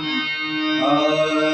Hare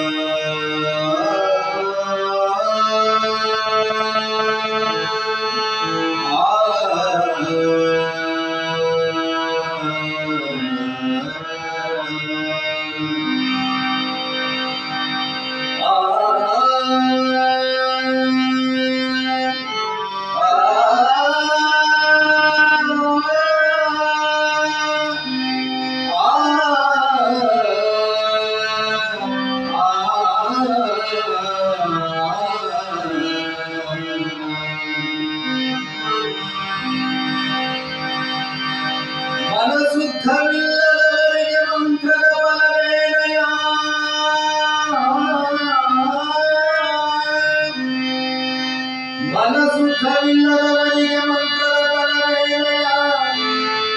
ಮನಸುಖವಿಲ್ಲದವರಿಗೆ ಮಂತ್ರದ ಬಲವೇನಯ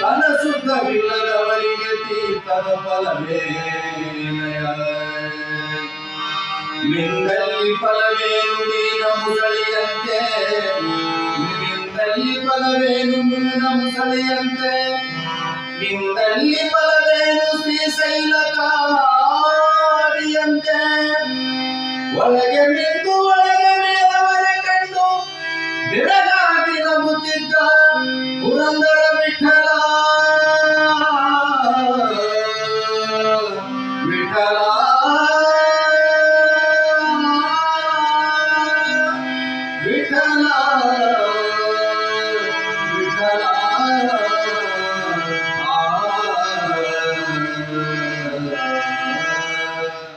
ಕನಸುಖವಿಲ್ಲದವರಿಗೆ ತೀರ್ಥದ ಬಲವೇನಯ ಮಿಂದಲ್ಲಿ ಫಲವೇನು ಮೀನ ಮುಸಳಿಯಂತೆ ಮಿಂದಲ್ಲಿ ಫಲವೇನು ಮೀನ ಮುಸಳಿಯಂತೆ ಮಿಂದಲ್ಲಿ ಫಲವೇನು ಶ್ರೀಶೈಲ ಕಾರಿಯಂತೆ ಒಳಗೆ ಮಿಂದು ಒಳಗೆ புகழ்ந்தர விட்டலா விட்டலா விட்டலா